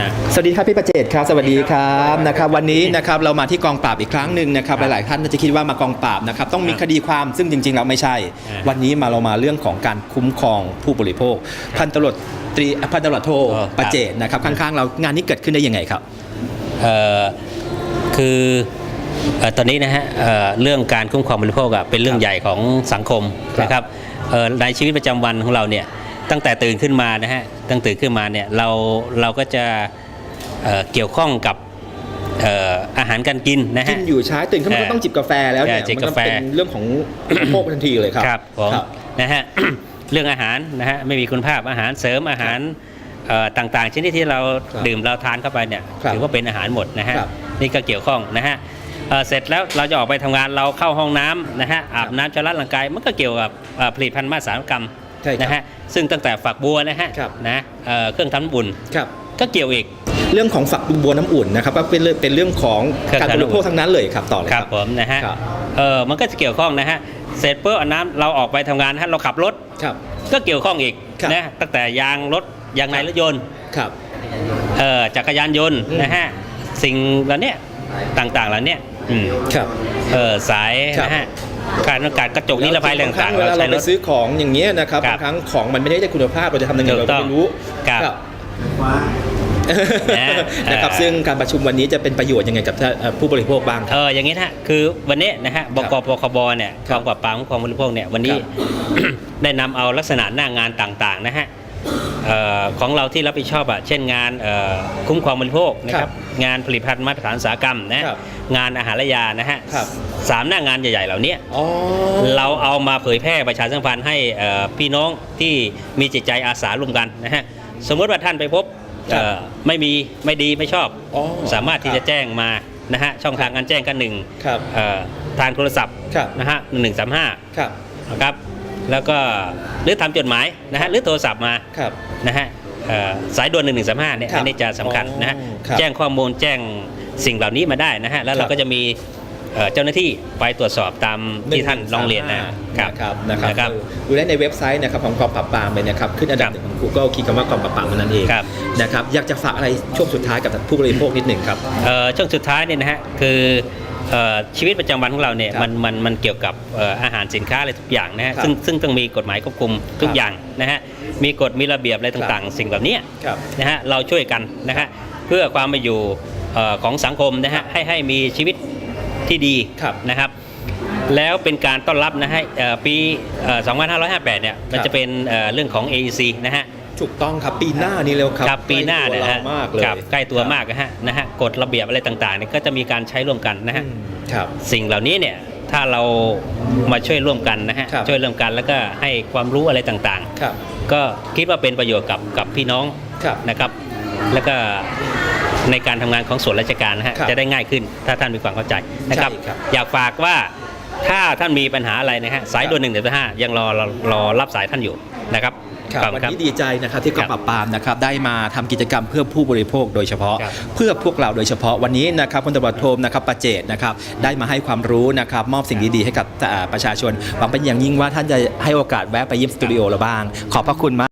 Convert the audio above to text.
ฮะสวัสดีครับพี่ประเจตครับสวัสดีครับนะครับวันนี้นะครับเรามาที่กองปราบอีกครั้งหนึ่งนะครับครับหลายๆท่านน่าจะคิดว่ามากองปราบนะครับต้องมีครับคดีความซึ่งจริงๆแล้วไม่ใช่อ่าวันนี้มาเรามาเรื่องของการคุ้มครองผู้บริโภค พันตำรวจตรีพันตำรวจโทอ๋อครับประเจตนะครับข้างๆ เรางานนี้เกิดขึ้นได้ยังไงครับเอ่อคือเอ่อตอนนี้นะฮะเอ่อเรื่องการคุ้มครองบริโภคอะเป็นเรื่องครับใหญ่ของสังคมครับนะครับเอ่อในชีวิตประจำวันของเราเนี่ย ตั้งแต่ตื่นขึ้นมานะฮะตั้งตื่นขึ้นมาเนี่ยเราเราก็จะเอ่อเกี่ยวข้องกับเอ่ออาหารการกินนะกิฮะ นอยู่เช้าตื่นขึ้นมาเออก็ต้องจิบกาแฟแล้วเนี่ยเออจิบมันกาแฟ เป็นเรื่องของผู้บริโภคทันทีเลยครับครับผมครับนะฮะ เรื่องอาหารนะฮะไม่มีคุณภาพอาหารเสริมอาหารเอ่อต่างๆชนิดที่เราครับดื่มเราทานเข้าไปเนี่ยครับถือว่าเป็นอาหารหมดนะฮะครับนี่ก็เกี่ยวข้องนะฮะเอ่อเสร็จแล้วเราจะออกไปทำงานเราเข้าห้องน้ำนะฮะอาบน้ำชำระร่างกายมันก็เกี่ยวกับเอ่อผลิตภัณฑ์มาสารกรรม ใช่ครับนะฮะซึ่งตั้งแต่ฝักบัวนะฮะครับ นะเอ่อเครื่องทำน้ำอุ่นครับ ก็เกี่ยวอีก เรื่องของฝักบัวน้ำอุ่นนะครับก็เป็นเรื่องเป็นเรื่องของเครื่องการทำบน้ำอุ่นริโภคทั้งนั้นเลยครับต่อเลยคครัรับ บผมนะฮะครับ เออมันก็จะเกี่ยวข้องนะฮะเสร็จปุ๊บเอาน้ำเราออกไปทำงานฮะเราขับรถครับ ก็เกี่ยวข้องอีกครับ นะตั้งแต่ยางรถยางในรถยนต์ครับ เอ่อจักรยานยนต์อืม นะฮะสิ่งเหล่าเนี้ยต่างๆเหล่าเนี้ยอืมครับ เออสายครับ นะฮะ การการกระจกนิรภัยอะไรบางครั้ต่างงๆเวลาเราเราใช้ไปรถซื้อของอย่างเงี้ยนะครับครับบางครั้งของมันไม่ได้ได้คุณภาพเราจะทำยังไงถูเรากต้ก็องไม่รู้ครับนะนะครับเอ่อซึ่งการประชุมวันนี้จะเป็นประโยชน์ยังไงกับท่านเอ่อผู้บริโภคบ้างคเอรับออย่างนี้นะฮะคือวันนี้นะฮะบกปคบเนี่ยกครัอบงปราบปรามคุ้มครองบริโภคเนี่ยวันนี้ได้นำเอาลักษณะหน้างานต่างๆนะฮะเอ่อของเราที่รับผิดชอบอะเช่นงานเอ่อคุ้มครองบริโภคนะคครัรับบงานผลิตภัณฑ์มาตรฐานอุตสาหกรรมนะฮะครับงานอาหารและยานะฮะครับ สามหน้างานใหญ่ๆเหล่านี้อ๋อเราเอามาเผยแพร่ประชาสัมพันธ์ให้เอ่อพี่น้องที่มีจิตใจอาสาร่วมกันนะฮะสมมติว่าท่านไปพบครับเอ่อไม่มีไม่ดีไม่ชอบอ๋อสามารถที่ครัจะบแจ้งมานะฮะช่องทางการแจ้งกันหนึ่งครับเอ่อทางโทรศัพท์ครับนะฮะหนึ่งสามห้าครับนะครับแล้วก็หรือทำจดหมายนะฮะหรือโทรศัพท์มาครับนะฮะเอ่อสายด่วนหนึ่งหนึ่งสามห้าเนี่ยครับอันนี้จะสำคัญนะฮะอ๋อครับแจ้งข้อมูลแจ้งสิ่งเหล่านี้มาได้นะฮะแล้วคเรารับก็จะมี เอ่อเจ้าหน้าที่ไปตรวจสอบตามที่ท่านร้องเรียนนะนะครับนะครับนะครับดูได้ในเว็บไซต์นะครับของกองปราบปรามเลยนะครับขึ้นอันดับหนึ่งของ Google คีย์คำว่ากองปราบปรามนั่นเองครับนะครับอยากจะฝากอะไรช่วงสุดท้ายกับผู้บริโภคนิดหนึ่งครับเอ่อช่วงสุดท้ายเนี่ยนะฮะคือเอ่อชีวิตประจำวันของเราเนี่ยครับมันมันมันเกี่ยวกับเอ่ออาหารสินค้าอะไรทุกอย่างนะฮะครับซึ่งซึ่งต้องมีกฎหมายควบคุมทุกครับอย่างนะฮะมีกฎมีระเบียบอะไรครับต่างๆ สิ่งเหล่านี้ครับนะฮะเราช่วยกันนะฮะเพื่อความมาอยู่เอ่อของสังคมนะฮะให้ให้มีชีวิต ที่ดีครับนะครับ แล้วเป็นการต้อนรับนะฮะเอ่อปีเอ่อ2558 เนี่ยมันครับจะเป็นเอ่อเรื่องของ AEC นะฮะถูกต้องครับปีหน้านี้เร็วครับครับปีหน้าเนี่ยใกล้นะตัวฮะเรามากเลยครับใกล้ตัวครับมากนะฮะนะฮะกฎระเบียบอะไรต่างๆเนี่ยก็จะมีการใช้ร่วมกันนะฮะอืมครับสิ่งเหล่านี้เนี่ยถ้าเรามาช่วยร่วมกันนะฮะครับช่วยร่วมกันแล้วก็ให้ความรู้อะไรต่างครับๆก็คิดว่าเป็นประโยชน์กับกับพี่น้องครับนะครับ แล้วก็ ในการทำงานของส่วนราชการนะฮะครับจะได้ง่ายขึ้นถ้าท่านมีความเข้าใจนะครับใช่ครับ อยากฝากว่าถ้าท่านมีปัญหาอะไรนะฮะสายด่วนหนึ่งเดือนห้ายังรอรอรอรับสายท่านอยู่นะครับครับขอบวัคุนณครับนี้ดีใจนะครับที่กองครับปราบปรามนะครับได้มาทำกิจกรรมเพื่อผู้บริโภคโดยเฉพาะครับเพื่อพวกเราโดยเฉพาะวันนี้นะครับพลตำรวจโทนะครับประเจตนะครับได้มาให้ความรู้นะครับมอบสิ่งดีๆให้กับอ่าประชาชนหวังเป็นอย่างยิ่งว่าท่านจะให้โอกาสแวะไปเยี่ยมสตูดิโอเราบ้าง ขอบพระคุณมาก